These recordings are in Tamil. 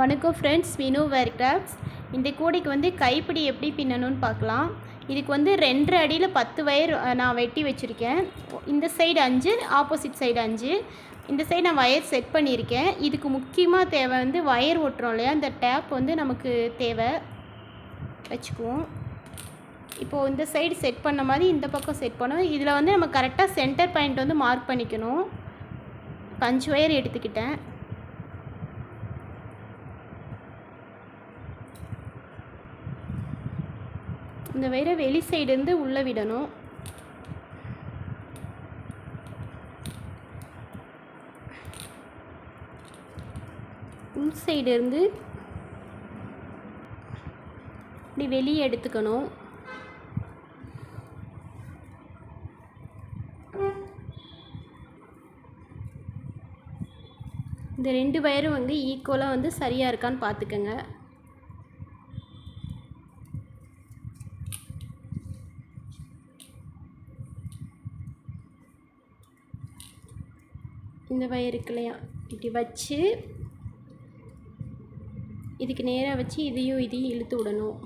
வணக்கம் ஃப்ரெண்ட்ஸ் வினோ வேர் கிராஃப்ட்ஸ் இந்த கூடைக்கு வந்து கைப்பிடி எப்படி பின்னணும்னு பார்க்கலாம். இதுக்கு வந்து ரெண்டரை அடியில் பத்து வயர் நான் வெட்டி வச்சுருக்கேன். இந்த சைடு அஞ்சு ஆப்போசிட் சைடு அஞ்சு. இந்த சைடு நான் வயர் செட் பண்ணியிருக்கேன். இதுக்கு முக்கியமாக தேவை வந்து வயர் ஒட்டுறோம் இல்லையா? இந்த டேப் வந்து நமக்கு தேவை. வச்சுக்குவோம். இப்போது இந்த சைடு செட் பண்ண மாதிரி இந்த பக்கம் செட் பண்ணணும். இதில் வந்து நம்ம கரெக்டாக சென்டர் பாயிண்ட் வந்து மார்க் பண்ணிக்கணும். பஞ்சு ஒயர் எடுத்துக்கிட்டேன். இந்த வயரை வெளி சைடுலேருந்து உள்ளே விடணும். உள் சைடு இருந்து இப்படி வெளியே எடுத்துக்கணும். இந்த ரெண்டு வயரும் வந்து ஈக்குவலாக வந்து சரியாக இருக்கான்னு பார்த்துக்கங்க இந்த வயர் இருக்கு இல்லையா? இப்படி வச்சு இதுக்கு நேராக வச்சு இதையும் இதையும் இழுத்து விடணும்.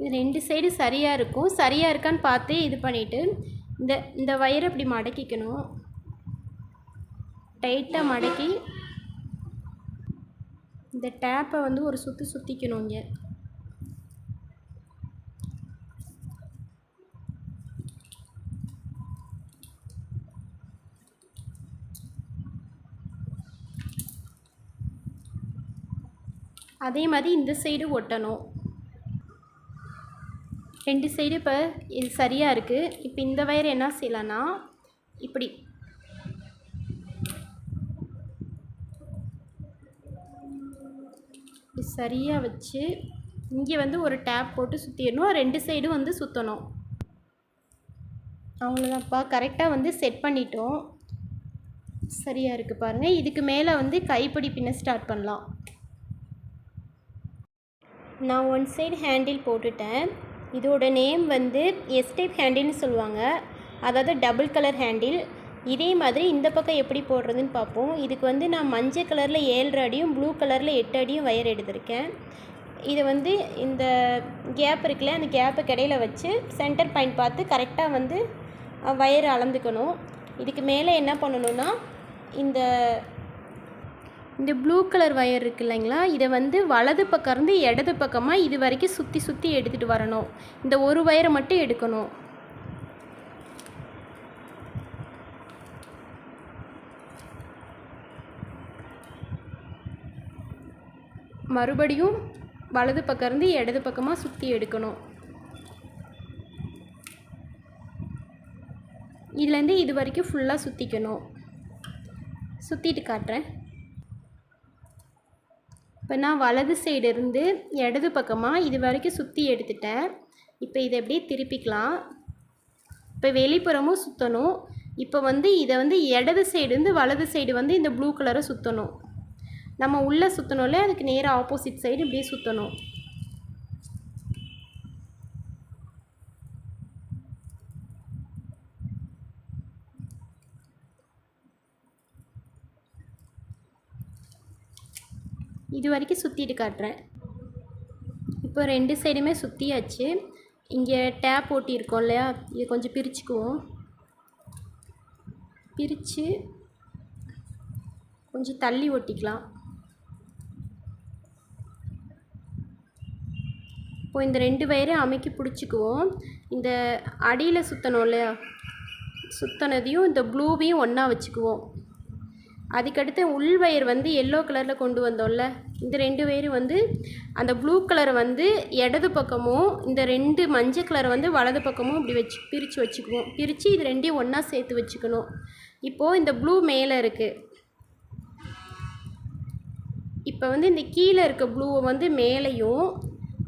இது ரெண்டு சைடு சரியாக இருக்கும். சரியாக இருக்கான்னு பார்த்து இது பண்ணிவிட்டு இந்த இந்த வயிறு இப்படி மடக்கிக்கணும். டைட்டாக மடக்கி இந்த டேப்பை வந்து ஒரு சுற்றி சுற்றிக்கணும் இங்கே. அதே மாதிரி இந்த சைடு ஒட்டணும். ரெண்டு சைடு இப்போ இது சரியாக இருக்குது இப்போ இந்த வயர் என்ன செய்யலான்னா இப்படி. இப்படி சரியாக வச்சு இங்கே வந்து ஒரு டேப் போட்டு சுற்றிடணும் ரெண்டு சைடும் வந்து சுற்றணும் அவ்வளோதான்ப்பா கரெக்டாக வந்து செட் பண்ணிட்டோம். சரியாக இருக்குது பாருங்கள் இதுக்கு மேலே வந்து கைப்பிடி பின்ன ஸ்டார்ட் பண்ணலாம். நான் ஒன் சைடு ஹேண்டில் போட்டுட்டேன். இதோட நேம் வந்து எஸ்டேப் ஹேண்டில்னு சொல்லுவாங்க. அதாவது டபுள் கலர் ஹேண்டில் இதே மாதிரி இந்த பக்கம் எப்படி போடுறதுன்னு பார்ப்போம். இதுக்கு வந்து நான் மஞ்சள் கலரில் ஏழரை அடியும் ப்ளூ கலரில் எட்டு அடியும் வயர் எடுத்திருக்கேன். இதை வந்து இந்த கேப் இருக்குல்ல அந்த கேப்பை கடையில் வச்சு சென்டர் பாயிண்ட் பார்த்து கரெக்டாக வந்து வயர் அளந்துக்கணும். இதுக்கு மேலே என்ன பண்ணணும்னா இந்த இந்த ப்ளூ கலர் ஒயர் இருக்கு இல்லைங்களா? இதை வந்து வலது பக்கம் இருந்து இடது பக்கமாக இது வரைக்கும் சுற்றி சுற்றி எடுத்துகிட்டு வரணும். இந்த ஒரு ஒயரை மட்டும் எடுக்கணும். மறுபடியும் வலது பக்கம் இருந்து இடது பக்கமாக சுற்றி எடுக்கணும். இதுலேருந்து இது வரைக்கும் ஃபுல்லாக சுற்றிக்கணும் சுற்றிட்டு காட்டுறேன். இப்போ நான் வலது சைடு இருந்து இடது பக்கமாக இது வரைக்கும் சுற்றி எடுத்துட்டேன். இப்போ இதை அப்படியே திருப்பிக்கலாம். இப்போ வெளிப்புறமும் சுற்றணும் இப்போ வந்து இதை வந்து இடது சைடு வந்து வலது சைடு வந்து இந்த ப்ளூ கலரை சுற்றணும் நம்ம உள்ளே சுற்றணும்ல அதுக்கு நேராக ஆப்போசிட் சைடு இப்படியே சுற்றணும் இது வரைக்கும் சுற்றிட்டு காட்டுறேன். இப்போ ரெண்டு சைடுமே சுற்றியாச்சு இங்கே டேப் ஓட்டியிருக்கோம் இல்லையா? இது கொஞ்சம் பிரிச்சுக்குவோம். பிரித்து கொஞ்சம் தள்ளி ஒட்டிக்கலாம். இப்போ இந்த ரெண்டு வயரையும் அமைக்கி பிடிச்சிக்குவோம். இந்த அடியில் சுற்றணும் இல்லையா? சுற்றினதையும் இந்த ப்ளூவையும் ஒன்றா வச்சுக்குவோம். அதுக்கடுத்து உள் வயர் வந்து எல்லோ கலரில் கொண்டு வந்தோம்ல. இந்த ரெண்டு வயரும் வந்து அந்த ப்ளூ கலரை வந்து இடது பக்கமும் இந்த ரெண்டு மஞ்சள் கலரை வந்து வலது பக்கமும் இப்படி வச்சு பிரித்து வச்சுக்குவோம். பிரித்து இது ரெண்டையும் ஒன்றா சேர்த்து வச்சுக்கணும். இப்போது இந்த ப்ளூ மேலே இருக்குது இப்போ வந்து இந்த கீழே இருக்க ப்ளூவை வந்து மேலேயும்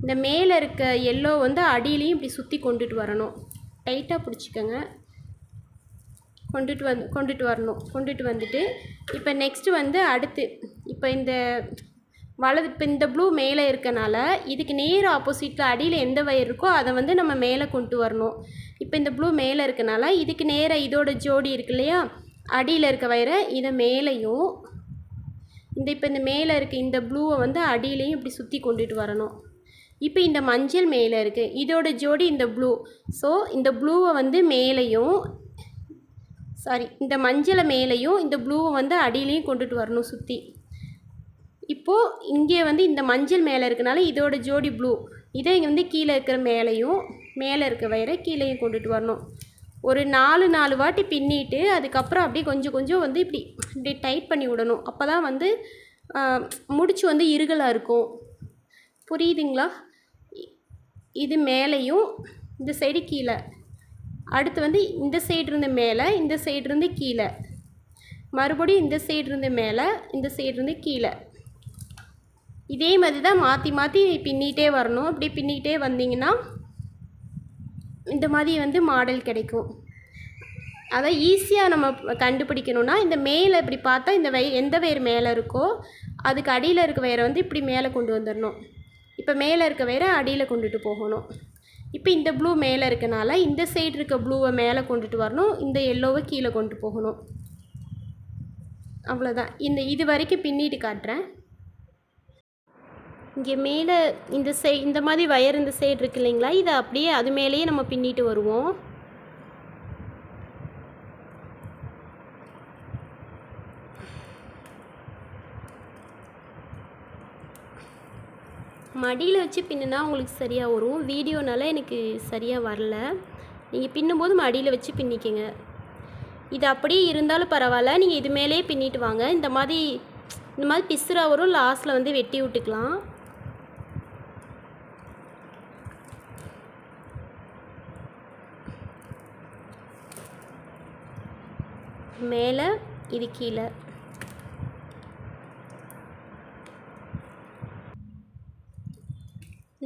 இந்த மேலே இருக்க எல்லோ வந்து அடியிலையும் இப்படி சுற்றி கொண்டுட்டு வரணும். டைட்டாக பிடிச்சிக்கோங்க. கொண்டுட்டு வந்து கொண்டுட்டு வரணும். கொண்டுட்டு வந்துட்டு இப்போ நெக்ஸ்ட்டு வந்து அடுத்து இப்போ இந்த வலது இப்போ இந்த ப்ளூ மேலே இருக்கனால இதுக்கு நேர் ஆப்போசிட்டில் அடியில் எந்த வயர் இருக்கோ அதை வந்து நம்ம மேலே கொண்டு வரணும். இப்போ இந்த ப்ளூ மேலே இருக்கனால இதுக்கு நேராக இதோட ஜோடி இருக்கு இல்லையா? அடியில் இருக்க வயரை இதை மேலேயும் இந்த இப்போ இந்த மேலே இருக்க இந்த ப்ளூவை வந்து அடியிலையும் இப்படி சுற்றி கொண்டுட்டு வரணும். இப்போ இந்த மஞ்சள் மேலே இருக்குது இதோட ஜோடி இந்த ப்ளூ ஸோ இந்த ப்ளூவை வந்து மேலேயும் சாரி இந்த மஞ்சளை மேலேயும் இந்த ப்ளூவை வந்து அடியிலையும் கொண்டுட்டு வரணும் சுற்றி இப்போது இங்கே வந்து இந்த மஞ்சள் மேலே இருக்கனால இதோட ஜோடி ப்ளூ இதை இங்கே வந்து கீழே இருக்கிற மேலேயும் மேலே இருக்க வயரை கீழேயும் கொண்டுட்டு வரணும். ஒரு நாலு நாலு வாட்டி பின்னிட்டு அதுக்கப்புறம் அப்படியே கொஞ்சம் கொஞ்சம் வந்து இப்படி இப்படி டைட் பண்ணி விடணும். அப்போ தான் வந்து முடிச்சு வந்து இருகலாக இருக்கும். புரியுதுங்களா? இது மேலேயும் இந்த சைடு கீழே. அடுத்து வந்து இந்த சைடுருந்து மேலே இந்த சைடு இருந்து கீழே. மறுபடியும் இந்த சைடுருந்து மேலே இந்த சைடு இருந்து கீழே. இதே மாதிரி தான் மாற்றி மாற்றி பின்னிகிட்டே வரணும். அப்படி பின்னிக்கிட்டே வந்தீங்கன்னா இந்த மாதிரி வந்து மாடல் கிடைக்கும். அதை ஈஸியாக நம்ம கண்டுபிடிக்கணும்னா இந்த மேலே இப்படி பார்த்தா இந்த வய எந்த வயர் மேலே இருக்கோ அதுக்கு அடியில் இருக்க வயரை வந்து இப்படி மேலே கொண்டு வந்துடணும் இப்போ மேலே இருக்க வயரை அடியில் கொண்டுட்டு போகணும். இப்போ இந்த ப்ளூ மேலே இருக்கனால இந்த சைடு இருக்க ப்ளூவை மேலே கொண்டுட்டு வரணும். இந்த எல்லோவை கீழே கொண்டு போகணும். அவ்வளோதான் இந்த இது வரைக்கும் பின்னிட்டு காட்டுறேன். இங்கே மேலே இந்த சை இந்த மாதிரி வயர் இந்த சைடு இருக்கு இல்லைங்களா? இதை அப்படியே அது மேலேயே நம்ம பின்னிட்டு வருவோம். மடியில் வச்சு பின்னுனா உங்களுக்கு சரியாக வரும். வீடியோனால எனக்கு சரியாக வரல. நீங்கள் பின்னும்போது மடியில் வச்சு பின்னிக்கங்க. இது அப்படியே இருந்தாலும் பரவாயில்ல. நீங்கள் இது மேலேயே பின்னிட்டு வாங்க. இந்த மாதிரி இந்த மாதிரி பிசுரா வரும். லாஸ்ட்டில் வந்து வெட்டி விட்டுக்கலாம். மேலே இது கீழே.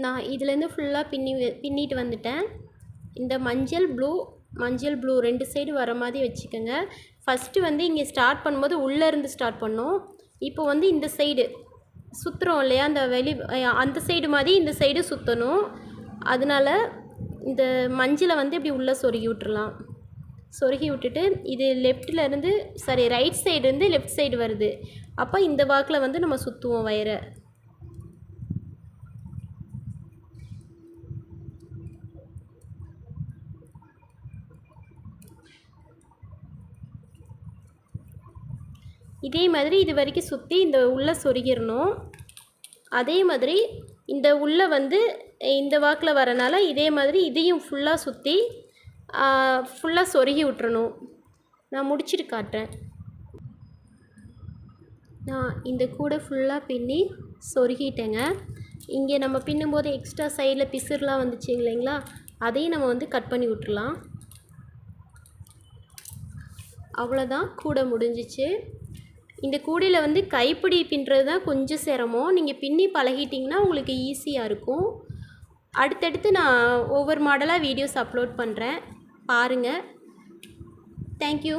நான் இதுலேருந்து ஃபுல்லாக பின்னி பின்னிட்டு வந்துட்டேன். இந்த மஞ்சள் ப்ளூ மஞ்சள் ப்ளூ ரெண்டு சைடு வர மாதிரி வச்சுக்கோங்க. ஃபஸ்ட்டு வந்து இங்கே ஸ்டார்ட் பண்ணும்போது உள்ளே இருந்து ஸ்டார்ட் பண்ணோம். இப்போ வந்து இந்த சைடு சுற்றுறோம் இல்லையா? அந்த வெளி அந்த சைடு மாதிரி இந்த சைடு சுற்றணும் அதனால இந்த மஞ்சளை வந்து இப்படி உள்ளே சொருகி விட்டுறலாம். சொருகி விட்டுட்டு இது லெஃப்டில் இருந்து சாரி ரைட் சைடு இருந்து லெஃப்ட் சைடு வருது. அப்போ இந்த வாக்கில் வந்து நம்ம சுற்றுவோம் வயரை இதே மாதிரி இது வரைக்கும் சுற்றி இந்த உள்ளே சொருகிடணும் அதே மாதிரி இந்த உள்ளே வந்து இந்த வாக்கில் வரனால இதே மாதிரி இதையும் ஃபுல்லாக சுற்றி ஃபுல்லாக சொருகி விட்டுறணும். நான் முடிச்சிட்டு காட்டுறேன். நான் இந்த கூடை ஃபுல்லாக பின்னி சொருகிட்டேங்க. இங்கே நம்ம பின்னும்போது எக்ஸ்ட்ரா சைடில் பிசுர்லாம் வந்துச்சு இல்லைங்களா? அதையும் நம்ம வந்து கட் பண்ணி விட்டுலாம் அவ்வளோதான் கூடை முடிஞ்சிச்சு. இந்த கூடையில் வந்து கைப்பிடி பின்னுறது தான் கொஞ்சம் சிரமம். நீங்கள் பின்னி பழகிட்டிங்கன்னா உங்களுக்கு ஈஸியாக இருக்கும். அடுத்தடுத்து நான் ஒவ்வொரு மாடலாக வீடியோஸ் அப்லோட் பண்ணுறேன் பாருங்கள் தேங்க்யூ